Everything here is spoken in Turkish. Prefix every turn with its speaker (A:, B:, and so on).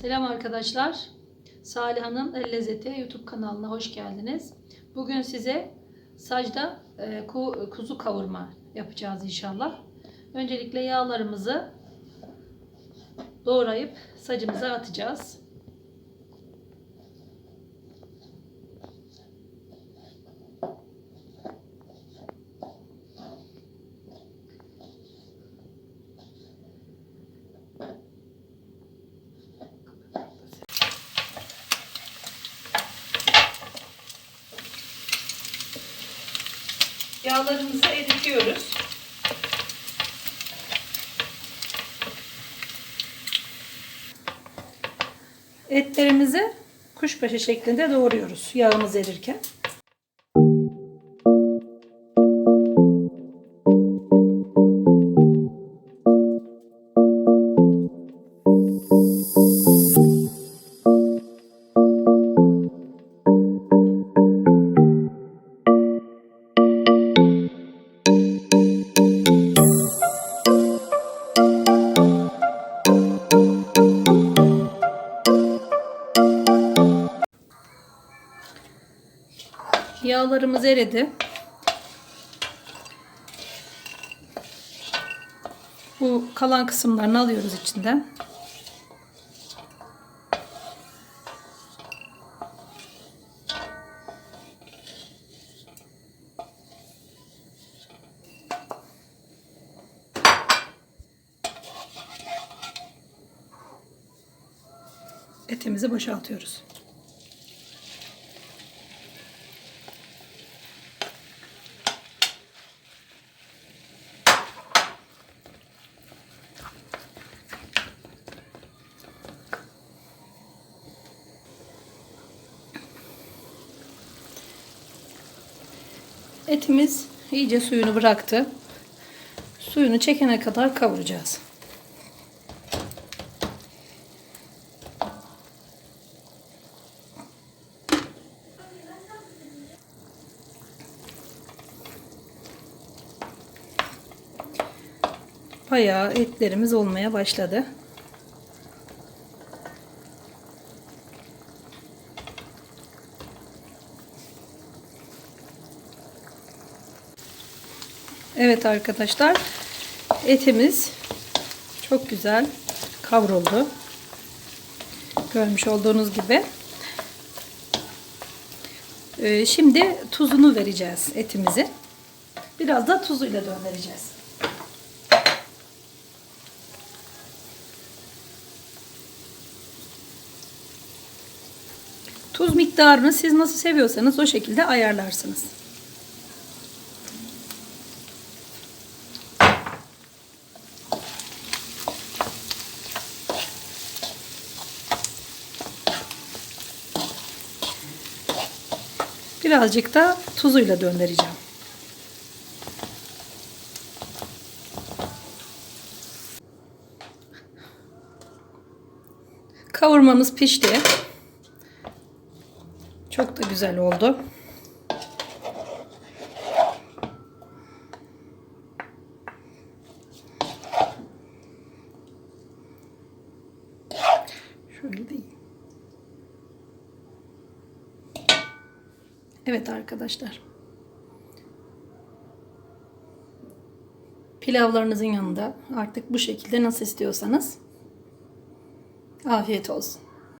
A: Selam arkadaşlar. Saliha'nın El Lezzeti YouTube kanalına hoş geldiniz. Bugün size sacda e, ku- kuzu kavurma yapacağız inşallah. Öncelikle yağlarımızı doğrayıp sacımıza atacağız. Yağlarımızı eritiyoruz. Etlerimizi kuşbaşı şeklinde doğruyoruz yağımız erirken. Yağlarımız eridi. Bu kalan kısımlarını alıyoruz içinden. Etimizi boşaltıyoruz. Etimiz iyice suyunu bıraktı. Suyunu çekene kadar kavuracağız. Bayağı etlerimiz olmaya başladı. Evet arkadaşlar etimiz çok güzel kavruldu. Görmüş olduğunuz gibi. Ee, şimdi tuzunu vereceğiz etimizi. Biraz da tuzuyla döndüreceğiz. Tuz miktarını siz nasıl seviyorsanız o şekilde ayarlarsınız. Birazcık da tuzuyla döndüreceğim. Kavurmamız pişti. Çok da güzel oldu. Şöyle değil. Evet arkadaşlar. Pilavlarınızın yanında artık bu şekilde nasıl istiyorsanız afiyet olsun.